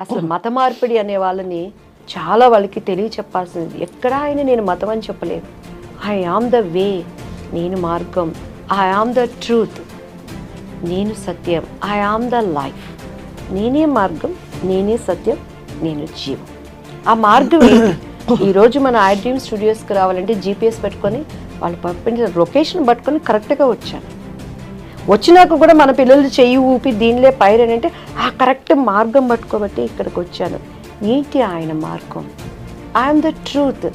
అసలు మత మార్పిడి అనే వాళ్ళని చాలా వాళ్ళకి తెలియచెప్పాల్సింది. ఎక్కడ ఆయన నేను మతం అని చెప్పలేదు. ఐ ఆమ్ ద వే నేను మార్గం. ఐ ఆమ్ ద ట్రూత్ నేను సత్యం. ఐ ఆమ్ ద లైఫ్ నేనే మార్గం నేనే సత్యం నేను జీవం. ఆ మార్గం ఈరోజు మన ఐ డ్రీమ్ స్టూడియోస్కి రావాలంటే జీపీఎస్ పెట్టుకొని వాళ్ళు పంపించిన లొకేషన్ పట్టుకొని కరెక్ట్గా వచ్చాను వచ్చినాక కూడా మన పిల్లలు చెయ్యి ఊపి దీనిలే అని అంటే ఆ కరెక్ట్ మార్గం పట్టుకోబట్టి ఇక్కడికి వచ్చాను ఏంటి ఆయన మార్గం. ఐఎమ్ ద ట్రూత్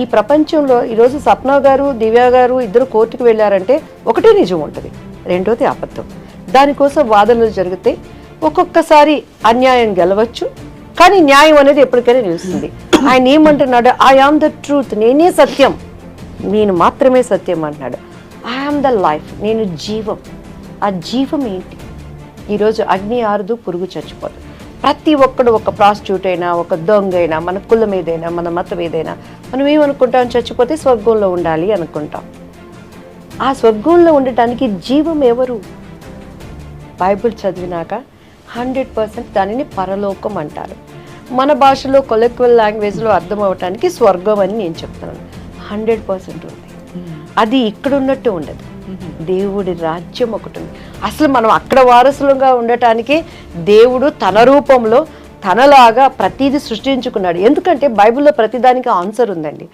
ఈ ప్రపంచంలో ఈరోజు సప్న గారు దివ్య గారు ఇద్దరు కోర్టుకు వెళ్ళారంటే ఒకటే నిజం ఉంటుంది రెండోది అబద్ధం. దానికోసం వాదనలు జరిగితే ఒక్కొక్కసారి అన్యాయం గెలవచ్చు కానీ న్యాయం అనేది ఎప్పటికైనా నిలుస్తుంది. ఆయన ఏమంటున్నాడు ఐ ఆమ్ ద ట్రూత్ నేనే సత్యం. నేను మాత్రమే సత్యం అంటున్నాడు. ఐ ఆమ్ ద లైఫ్ నేను జీవం. ఆ జీవం ఏంటి? ఈరోజు అగ్ని ఆరుదు పురుగు చచ్చిపోదు. ప్రతి ఒక్కడు ఒక ప్రాస్టిట్యూట్ అయినా ఒక దొంగ అయినా మన కులం ఏదైనా మన మతం ఏదైనా మనం ఏమనుకుంటాం? చచ్చిపోతే స్వర్గంలో ఉండాలి అనుకుంటాం. ఆ స్వర్గంలో ఉండటానికి జీవం ఎవరు? బైబిల్ చదివినాక హండ్రెడ్ పర్సెంట్ దానిని పరలోకం అంటారు. మన భాషలో కొలెక్వల్ లాంగ్వేజ్లో అర్థం అవటానికి స్వర్గం అని నేను చెప్తున్నాను. హండ్రెడ్ పర్సెంట్ ఉంది. అది ఇక్కడ ఉన్నట్టు ఉండదు. దేవుడి రాజ్యం ఒకటి ఉంది. అసలు మనం అక్కడ వారసులుగా ఉండటానికి దేవుడు తన రూపంలో తనలాగా ప్రతిదీ సృష్టించుకున్నాడు. ఎందుకంటే బైబిల్లో ప్రతిదానికి ఆన్సర్ ఉందండి.